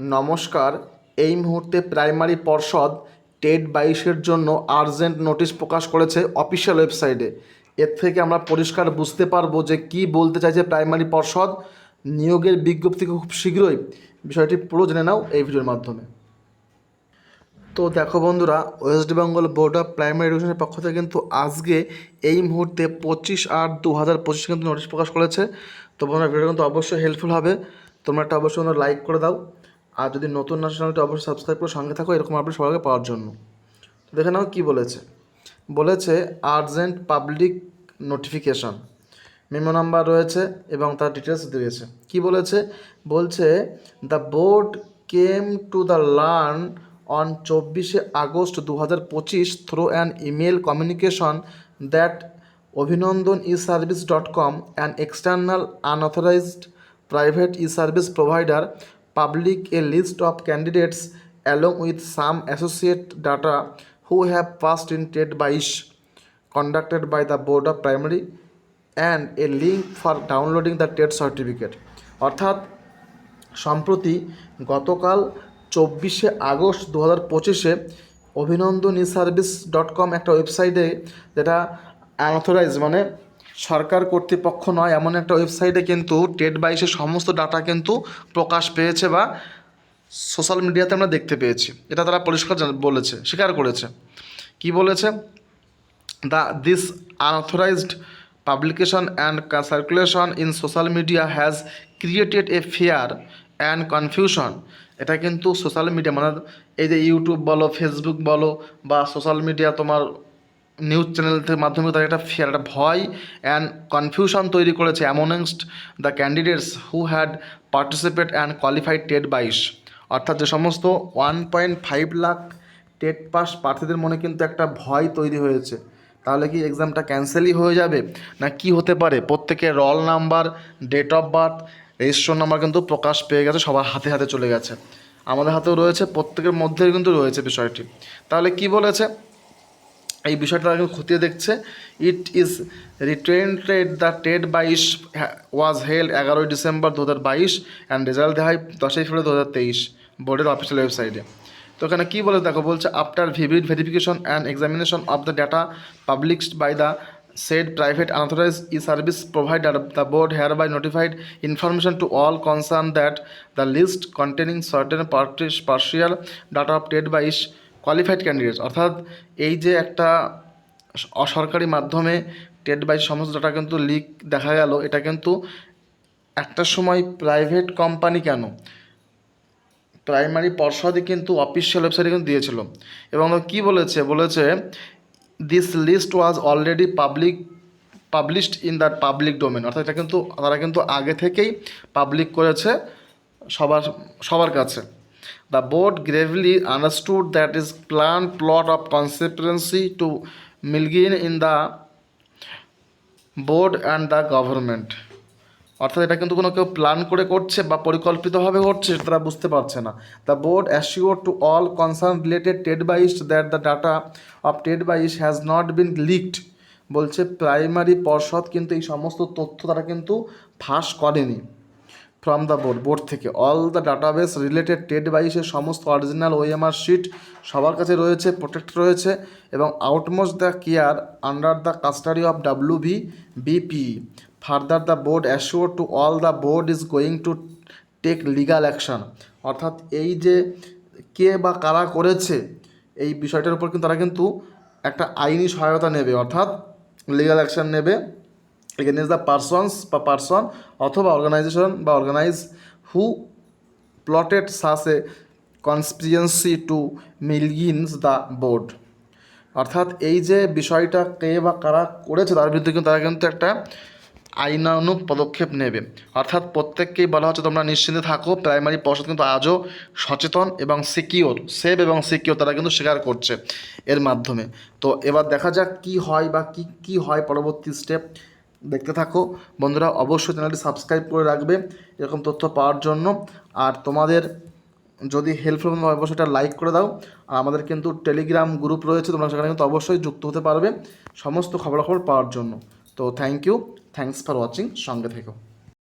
নমস্কার, এই মুহূর্তে প্রাইমারি পর্ষদ টেট বাইশের জন্য আর্জেন্ট নোটিশ প্রকাশ করেছে অফিসিয়াল ওয়েবসাইটে। এর থেকে আমরা পরিষ্কার বুঝতে পারব যে কি বলতে চাইছে প্রাইমারি পর্ষদ। নিয়োগের বিজ্ঞপ্তি খুব শীঘ্রই। বিষয়টি পুরো জেনে নাও এই ভিডিওর মাধ্যমে। তো দেখো বন্ধুরা, West Bengal board of primary এডুকেশনের পক্ষ থেকে কিন্তু আজকে এই মুহূর্তে পঁচিশ আট দু হাজার পঁচিশ কিন্তু নোটিশ প্রকাশ করেছে। তো বন্ধুরা ভিডিও কিন্তু অবশ্যই হেল্পফুল হবে। তোমরা একটা অবশ্যই লাইক করে দাও। আর যদি নতুন না চ্যানেলটি অবশ্যই সাবস্ক্রাইব করে সঙ্গে থাকো, এরকম আপডেট সবাইকে পাওয়ার জন্য। তো দেখে নাও কী বলেছে। বলেছে urgent public notification memo number রয়েছে এবং তার ডিটেলস দিয়েছে। কি বলেছে? বলছে the board came to the learn on চব্বিশে আগস্ট দু হাজার পঁচিশ through an email communication that Abhinandan e service dot com an external unauthorised private e service provider public a list of candidates along with some associate data who have passed in TET BAISH conducted by the Board of Primary and a link for downloading the TET certificate অর্থাৎ সম্প্রতি গতকাল চব্বিশে August দু হাজার পঁচিশে অভিনন্দন e service dot কম একটা ওয়েবসাইটে যেটা আনঅথরাইজ মানে সরকার কর্তৃপক্ষ নয়, এমন একটা ওয়েবসাইটে কিন্তু টেট বাইশের সমস্ত ডাটা কিন্তু প্রকাশ পেয়েছে বা সোশ্যাল মিডিয়াতে আমরা দেখতে পেয়েছি। এটা তারা পরিষ্কার বলেছে, স্বীকার করেছে। কি বলেছে? The this unauthorized publication and circulation in social media has created a fear and confusion এটা কিন্তু সোশ্যাল মিডিয়া মানে এই যে ইউটিউব বলো ফেসবুক বলো, বা সোশ্যাল মিডিয়া তোমার নিউজ চ্যানেলের মাধ্যমে তার একটা ফিয়ার একটা ভয় অ্যান্ড কনফিউশন তৈরি করেছে amongst the candidates who had participate and qualified TET বাইশ অর্থাৎ যে সমস্ত one point five lakh TET pass প্রার্থীদের মনে কিন্তু একটা ভয় তৈরি হয়েছে। তাহলে কি এক্সামটা ক্যান্সেলই হয়ে যাবে? না কি হতে পারে? প্রত্যেকের roll number date of birth registration number কিন্তু প্রকাশ পেয়ে গেছে, সবার হাতে হাতে চলে গেছে। আমাদের হাতেও রয়েছে, প্রত্যেকের মধ্যে কিন্তু রয়েছে বিষয়টি। তাহলে কি বলেছে? এই বিষয়টা তারা খতিয়ে দেখছে। It is reiterated the TET বাইশ ওয়াজ হেল্ড এগারোই ডিসেম্বর দু হাজার বাইশ অ্যান্ড রেজাল্ট দেওয়া হয় দশই ফেব্রুয়ারি দু হাজার তেইশ বোর্ডের অফিসিয়াল ওয়েবসাইটে তো এখানে কী বলে দেখো, বলছে after vivid verification and examination of the data published by the said said private unauthorized e-service provider, the board hereby notified information to all concerned that the list containing certain parti- partial data of TET বাইশ qualified candidates অর্থাৎ এই যে একটা অসরকারি মাধ্যমে TET by সমস্ত data কিন্তু leak দেখা গেল, এটা কিন্তু একটা সময় প্রাইভেট কোম্পানি কেন? প্রাইমারি পর্ষদই কিন্তু অফিসিয়াল ওয়েবসাইটে কিন্তু দিয়েছিল। এবং কি বলেছে? বলেছে this list was already public published in the public domain অর্থাৎ এটা কিন্তু, তারা কিন্তু আগে থেকেই পাবলিক করেছে সবার সবার কাছে। The board gravely understood that is plan plot of conspiracy to malign in the board and the government অর্থাৎ এটা কিন্তু কোনো কেউ প্ল্যান করে করছে বা পরিকল্পিতভাবে করছে, সেটা তারা বুঝতে পারছে না। The board assure to all concern related TET বাইস that the data of TET বাইস has not been leaked বলছে প্রাইমারি পর্ষদ কিন্তু এই সমস্ত তথ্য তারা কিন্তু ফাঁস করেনি। ফ্রম দ্য বোর্ড বোর্ড থেকে। All the database related TET বাইশের সমস্ত অরিজিনাল ওএমআর শিট সবার কাছে রয়েছে প্রোটেক্ট রয়েছে এবং utmost the care under the custody of W B BP further the board assure to all the board is going to take legal action অর্থাৎ এই যে কে বা কারা করেছে, এই বিষয়টার উপর কিন্তু তারা কিন্তু একটা আইনি সহায়তা নেবে। অর্থাৎ লিগাল অ্যাকশন নেবে। এগেনস্ট দ্য পারসনস বা পারসন অথবা অর্গানাইজেশন বা organise who plotted such conspiracy to malign the board অর্থাৎ এই যে বিষয়টা কে বা কারা করেছে তার বিরুদ্ধে কিন্তু তারা কিন্তু একটা আইনানুগ পদক্ষেপ নেবে। অর্থাৎ প্রত্যেককেই বলা হচ্ছে তোমরা নিশ্চিন্তে থাকো প্রাইমারি পর্ষদ কিন্তু আজও সচেতন এবং সিকিওর সেভ এবং সিকিওর তারা কিন্তু স্বীকার করছে এর মাধ্যমে। তো এবার দেখা যাক কি হয় বা কি কি হয় পরবর্তী স্টেপ দেখতে থাকো। বন্ধুরা, অবশ্যই চ্যানেলটি সাবস্ক্রাইব করে রাখবে এরকম তথ্য পাওয়ার জন্য। আর তোমাদের যদি হেল্পফুল হয়, অবশ্যই এটা লাইক করে দাও। আর আমাদের কিন্তু টেলিগ্রাম গ্রুপ রয়েছে, তোমরা সেখানে কিন্তু অবশ্যই যুক্ত হতে পারবে সমস্ত খবরাখবর পাওয়ার জন্য। তো thank you thanks for watching সঙ্গে থেকো।